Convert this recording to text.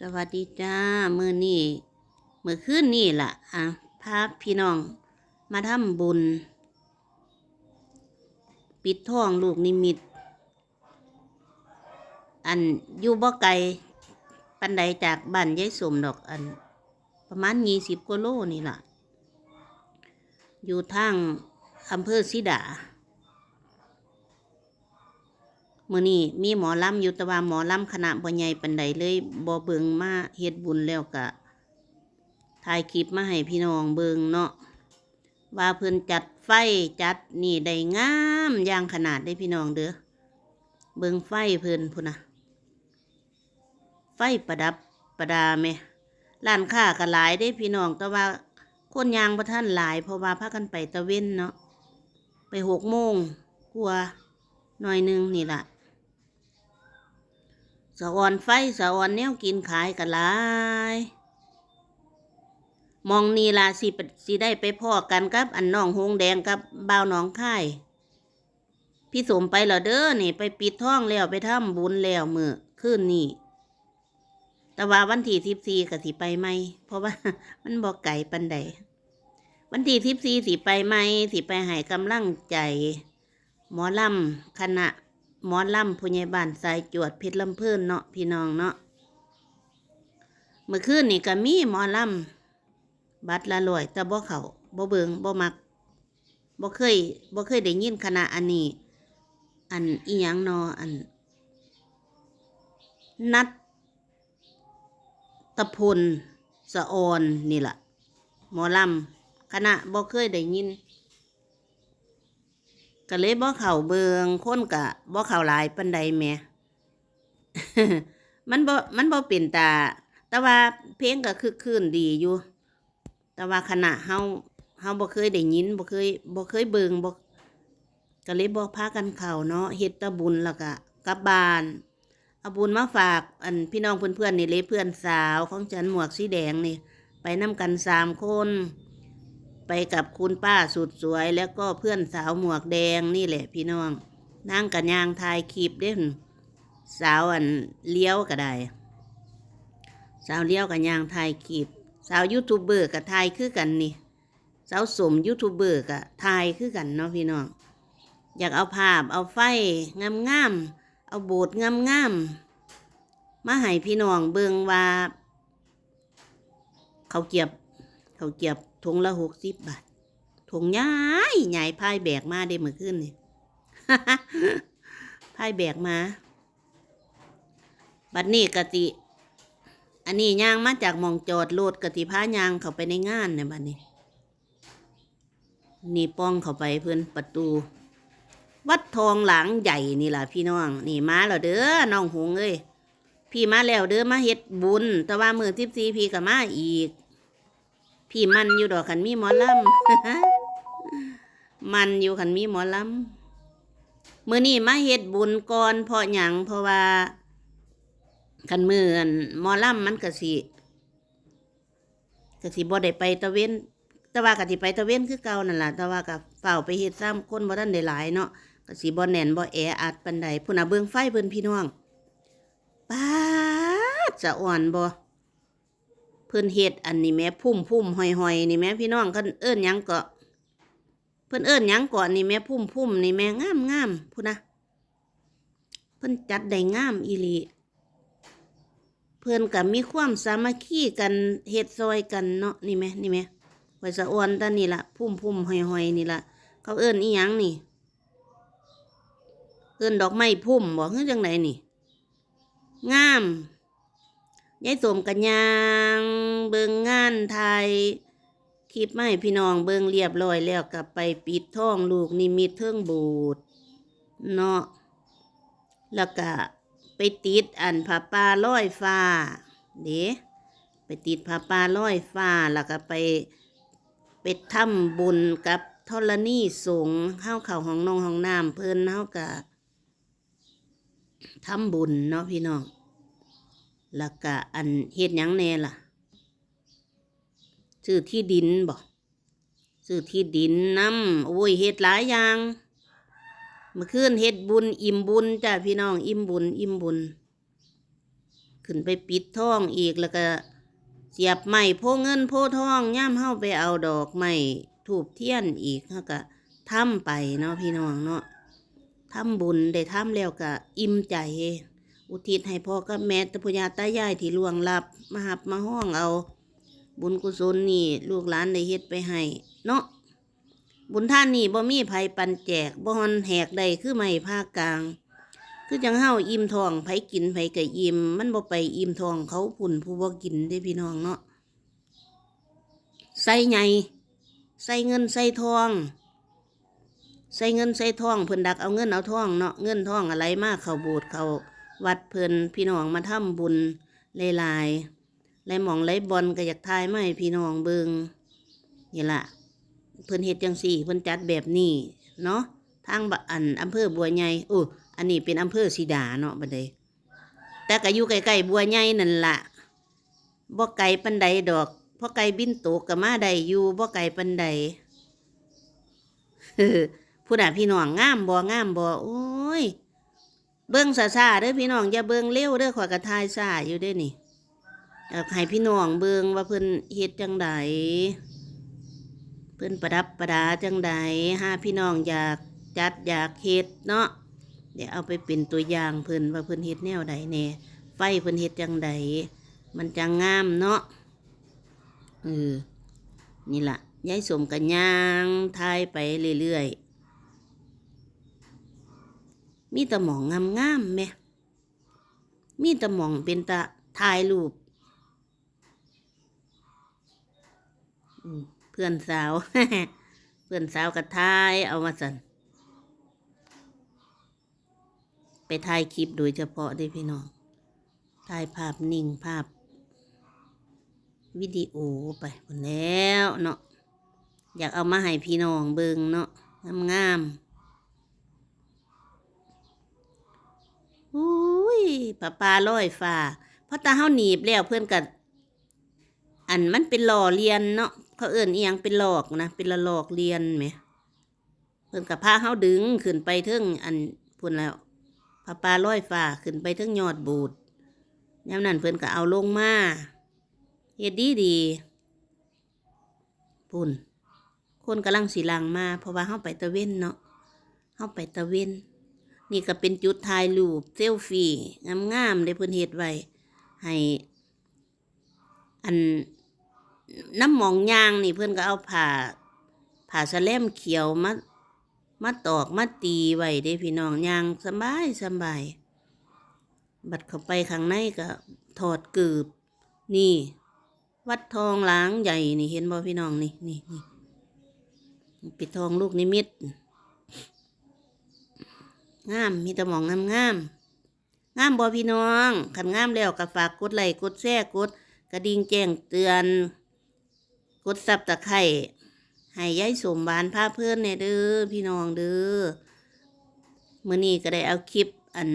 สวัสดีจ้ามือนี่มือคืนนี่ล่ะ อะพาพี่น้อง มาทำบุญ ปิดทองลูกนิมิต อันอยู่บ่ไกลปันใดจากบ้านยายสมดอกอัน ประมาณยี่สิบกิโลนี่ล่ะ อยู่ทางอำเภอสิดา มื่อนี้มีหมอลำอยู่แต่ว่าหมอลำคณะบ่ใหญ่ปันใดเลยบ่เบิงมาเฮ็ดบุญแล้วกะถ่ายคลิปมาให้พี่น้องเบิงเนาะว่าเพิ่นจัดไฟจัดนี่ได้งามอย่างขนาดได้พี่น้องเด้อเบิงไฟเพิ่นพุ่นนะไฟประดับประดาแม่ร้านค้าก็หลายได้พี่น้องแต่ว่าคนยางบ่ท่านหลายเพราะว่าพากันไปตะเว้นเนาะไปหกโมงกลัวหน่อยนึงนี่แหละะออนไฟสะออนแนวกินขายกันหลายมองนี่ล่ะสิปสิได้ไปพ่อกันกับ อันน้องหงแดงกับบ่าวน้องค่ายพี่สมไปเหรอเด้อนี่ ไปปิดท้องแล้วไปทำบุญแล้วมือคืนนี่ แต่ว่าวันที่สิบสี่ก็สิไปไหม เพราะว่ามันบอกไก่ปันใดวันที่สิบสี่สิไปไหมสิไปให้กำลังใจ หมอลำคณะ หมอลำผู้ใหญ่บ้านสายจวดเพชรลำเพิ่นเนาะพี่น้องเนาะเมื่อคืนนี่ก็มีหมอลำบัตรละลอยแต่บ่เขาบ่เบิงบ่มักบ่เคยบ่เคยได้ยินคณะอันนี้ อันอีหยังเนออัน นัดตะพลสะออนนี่ละหมอลำคณะบ่เคยได้ยิน ก็เลยบ่เข้าเบิงคนกะบ่เข้าหลายปันใดแม่มันบ่มันบ่เป็นตา แต่ว่าเพลงก็คือคืนดีอยู่ แต่ว่าขณะเฮาเฮาบ่เคยได้ยินบ่เคยบ่เคยเบิงบ่ก็เลยบ่พากันเข้าเนาะเฮ็ดตะบุญแล้วก็กลับบ้านเอาบุญมาฝากอันพี่น้องเพื่อนๆนี่เลยเพื่อนสาวของฉันหมวกสีแดงนี่ ไปนํกันสามคน ไปกับคุณป้าสุดสวย แล้วก็เพื่อนสาวหมวกแดงนี่แหละพี่น้องนั่งกันยางทายคลิปเด้นสาวอันเลี้ยวก็ได้สาวเลี้ยวกันยางทายคลิปสาวยูทูบเบอร์กับทายคือกันนี่สาวสมยูทูบเบอร์กับทายคือกันเนาะพี่น้องอยากเอาภาพเอาไฟงามๆเอาโบสถ์งามๆมาให้พี่น้องเบิงว่า เขาเกียบเขาเกียบ ถุงละหกสิบบาทถุงใหญ่ใหญ่พายแบกมาได้เมื่อคืนนี่พายแบกมา บัดนี้กติ อันนี้ย่างมาจากมองจอดรถกติพายางเข้าไปในงานเนี่ยบัดนี้ นี่ป้องเข้าไปเพื่อนประตู วัดทองหลังใหญ่นี่ล่ะพี่น้อง นี่มาแล้วเด้อน้องหงเอ้ยพี่มาแล้วเด้อมาเฮ็ดบุญ แต่ว่ามือทิพซีพี่ก็มาอีก พี่มันอยู่ดอกขันมีหมอลำมันอยู่ขันมีหมอลำมือนี่มาเฮ็ดบุญก่อนเพราะหยังเพราะว่าขันมืออันหมอลำมันกะสิกะสิบ่ได้ไปตะเวนแต่ว่ากะสิไปตะเวนคือเก่านั่นล่ะแต่ว่ากับเฝ้าไปเฮ็ดซ้ำคนบ่ทันได้หลายเนาะกะสิบ่แน่นบ่แออัดปานใดพุ่นน่ะเบิ่งไฟเพิ่นพี่น้องป๊าจะอ่อนบ่ พิ่นเฮ็ดอันนี้แม่พุ่มพุ่มหอยหอยนี่แม่พี่น้องเพิ่นเอิ้นยังเกาะเพิ่นเอิ้นยังกาะนี่แม่พุ่มพุ่มนี่แม่งามงามพุ่นะเพิ่นจัดได้งามอีหลีเพิ่นก็มีความสามัคคีกันเฮ็ดซอยกันเนาะนี่แหม่นี่แหม่ไว้สะออนตานี่ละพุ่มพุ่มหอยหอยนี่ละเขาเอิ้นอีหยังนี่ เอิ้นดอกไม้พุ่มบ่คือจังไดนี่ งาม ยายสมกันยางเบิงงานไทยคลิปมาให้พี่น้องเบิงเรียบร้อยแล้วกลับไปปิดท่องลูกนิมิตเทิงบูดเนาะแล้วก็ไปติดอันผาป่าลอยฟ้าเด้ไปติดผาป่าลอยฟ้าแล้วก็ไปไปทำบุญกับธรณีสงเข้าเข่าของนองของน้ำเพิ่นเฮาก็ทำบุญเนาะพี่น้อง แล้วก็อันเฮ็ดหยังแน่ล่ะซื้อที่ดินบ่ซื้อที่ดินน้ำโอ้ยเฮ็ดหลายอย่างเมื่อคืนเฮ็ดบุญอิ่มบุญจ้ะพี่น้องอิ่มบุญอิ่มบุญ ขึ้นไปปิดท้องอีกแล้วก็เสียบไม้โพเงินโพทองย่ามเฮาไปเอาดอกไม้ถูบเทียนอีกเฮาก็ทำไปเนาะพี่น้องเนาะทำบุญได้ทำแล้วก็อิ่มใจ อุทิศให้พ่อกับแม่ตะพญาตายายที่ล่วงลับ มาหับมาห้องเอา บุญกุศลนี่ ลูกหลานได้เฮ็ดไปให้เนาะบุญท่านนี่บ่มีไผปันแจกบ่ฮอนแหกใดคือไม่ภาคกลาง คือจังเฮาอิ่มท้องไผกินไผก็อิ่มมันบ่ไปอิ่มท้องเขาพุ่นผู้บ่กินเด้พี่น้องเนาะใส่ใหญ่ใส่เงินใส่ทอง ใส่เงินใส่ทองเพิ่นดักเอาเงินเอาทองเนาะเงินทองอะไรมากเขาบสถ์เขา วัดเพิ่นพี่น้องมาทำบุญหลายๆไรหมองไรบอลก็อยากทายมาให้พี่น้องเบิงนี่ล่ะเพิ่นเฮ็ดจังสี่เพิ่นจัดแบบนี้เนาะทางบอันอำเภอบัวใหญ่โอ้อันนี้เป็นอำเภอสีดาเนาะบัดเดยแต่ก็อยู่ใกล้ๆบัวใหญ่นั่นล่ะบ่ไกลปันใดดอกพราะไกลบินตกก็มาได้อยู่บ่ไกลปันใดผู้น่ะพี่น้องงามบ่งามบ่โอ้ย เบิ่งซาๆเด้อพี่น้องอย่าเบิ่งเร็วเด้อขอยกระทายซาอยู่เด้อนี่อยากให้พี่น้องเบิงว่าเพิ่นเฮ็ดจังใดเพิ่นประดับประดาจังใดหาพี่น้องอยากจัดอยากเฮ็ดเนาะเดี๋ยวเอาไปเป็นตัวอย่างเพิ่นว่าเพิ่นเฮ็ดแนวใดแน่ไฟเพิ่นเฮ็ดจังใดมันจังงามเนาะเออนี่ล่ะยายสมกันย่างทายไปเรื่อยๆ มีแต่หมองงามๆแหม่มีแต่หมองเป็นตาถ่ายรูปเพื่อนสาว เพื่อนสาวกับทายเอามาสันไปถ่ายคลิปโดยเฉพาะเด้วยพี่น้องถ่ายภาพนิ่งภาพ วิดีโอไปหมดแล้วเนาะอยากเอามาให้พี่น้องเบิงเนาะงามๆ อุ้ยปลาปลาลอยฟ้าเพราะตาเฮาหนีบแล้วเพื่อนกับอันมันเป็นหล่อเรียนเนาะเขาเอิ่นเอียงเป็นหลอกนะเป็นละหลอกเรียนไหมเพิ่อนกับพาเฮาดึงขึ้นไปเทิงอันพุ่นแล้วพาปลาลอยฟ้าขึ้นไปเทิงยอดบูดยามนั้นเพิ่อนก็เอาลงมาเฮ็ดดีดีพุ่นคนกำลังสีลังมาเพราะว่าเฮาไปตะเว้นเนาะเฮาไปตะเว้น นี่ก็เป็นจุดถ่ายรูปเซลฟี่งามๆได้เพิ่นเฮ็ดไว้ให้อันน้ำหมองยางนี่เพื่อนก็เอาผ่าผ่าสแลมเขียวมามาตอกมาตีไว้เด้พี่น้องยางสบายสบาย บัดเข้าไปข้างในก็ถอดเกือบนี่ วัดทองหล้างใหญ่นี่เห็นบ่พี่น้องนี่นี่นี่ปิดทองลูกนิมิต งามมีแต่หมองงามงามงามบอพี่น้องขันงามแล้วก็ฝากกดไลค์กดแชร์กด กระดิ่งแจ้งเตือน กดซับตะไคร่ให้ยายสมบานพาเพื่อนเนี่ยเด้อพี่น้องเด้อมื่อนี้ก็ได้เอาคลิปอัน